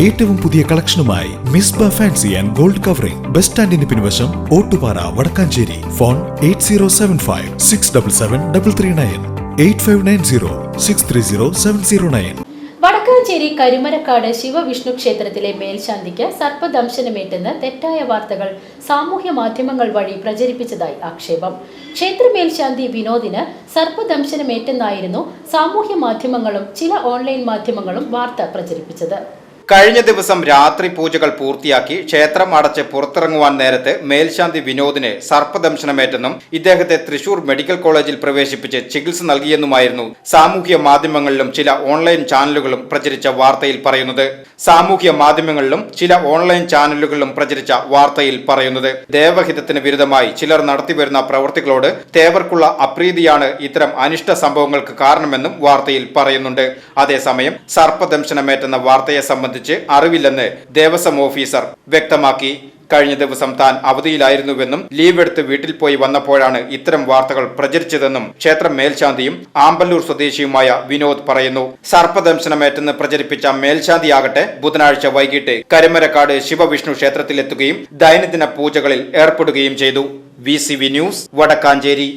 ഏറ്റവും പുതിയ കളക്ഷനുമായി Misba fancy and gold covering. Bus സ്റ്റാൻഡിന് പിൻവശം Ottupara Wadakkanchery. Phone eight zero seven five six double seven double three nine. Eight five nine zero six three zero seven zero nine. Wadakkanchery Karumarakkad Shivavishnu ക്ഷേത്രത്തിലെ മേൽശാന്തിക്ക് സർപ്പദംശനമേറ്റെന്ന് തെറ്റായ വാർത്തകൾ സാമൂഹ്യ മാധ്യമങ്ങൾ വഴി പ്രചരിപ്പിച്ചതായി ആക്ഷേപം. ക്ഷേത്ര മേൽശാന്തി വിനോദിന് സർപ്പദംശനമേറ്റെന്നായിരുന്നു സാമൂഹ്യ മാധ്യമങ്ങളും ചില ഓൺലൈൻ മാധ്യമങ്ങളും വാർത്ത പ്രചരിപ്പിച്ചത്. കഴിഞ്ഞ ദിവസം രാത്രി പൂജകൾ പൂർത്തിയാക്കി ക്ഷേത്രം അടച്ച് പുറത്തിറങ്ങുവാൻ നേരത്ത് മേൽശാന്തി വിനോദിനെ സർപ്പദംശനമേറ്റെന്നും ഇദ്ദേഹത്തെ തൃശൂർ മെഡിക്കൽ കോളേജിൽ പ്രവേശിപ്പിച്ച് ചികിത്സ നൽകിയെന്നുമായിരുന്നു സാമൂഹ്യ മാധ്യമങ്ങളിലും ചില ഓൺലൈൻ ചാനലുകളും പ്രചരിച്ച വാർത്തയിൽ പറയുന്നത്. സാമൂഹ്യ മാധ്യമങ്ങളിലും ചില ഓൺലൈൻ ചാനലുകളിലും പ്രചരിച്ച വാർത്തയിൽ പറയുന്നത്. ദേവഹിതത്തിന് വിരുദ്ധമായി ചിലർ നടത്തിവരുന്ന പ്രവൃത്തികളോട് തേവർക്കുള്ള അപ്രീതിയാണ് ഇത്തരം അനിഷ്ട സംഭവങ്ങൾക്ക് കാരണമെന്നും വാർത്തയിൽ പറയുന്നുണ്ട്. അതേസമയം സർപ്പദംശനമേറ്റെന്ന വാർത്തയെ സംബന്ധിച്ച് അറിവില്ലെന്ന് ദേവസ്വം ഓഫീസർ വ്യക്തമാക്കി. കഴിഞ്ഞ ദിവസം താൻ അവധിയിലായിരുന്നുവെന്നും ലീവ് എടുത്ത് വീട്ടിൽ പോയി വന്നപ്പോഴാണ് ഇത്തരം വാർത്തകൾ പ്രചരിച്ചതെന്നും ക്ഷേത്ര മേൽശാന്തിയും ആമ്പല്ലൂർ സ്വദേശിയുമായ വിനോദ് പറയുന്നു. സർപ്പദംശനമേറ്റെന്ന് പ്രചരിപ്പിച്ച മേൽശാന്തിയാകട്ടെ ബുധനാഴ്ച വൈകിട്ട് കരിമരക്കാട് ശിവവിഷ്ണു ക്ഷേത്രത്തിലെത്തുകയും ദൈനംദിന പൂജകളിൽ ഏർപ്പെടുകയും ചെയ്തു. V news Wadakkanchery.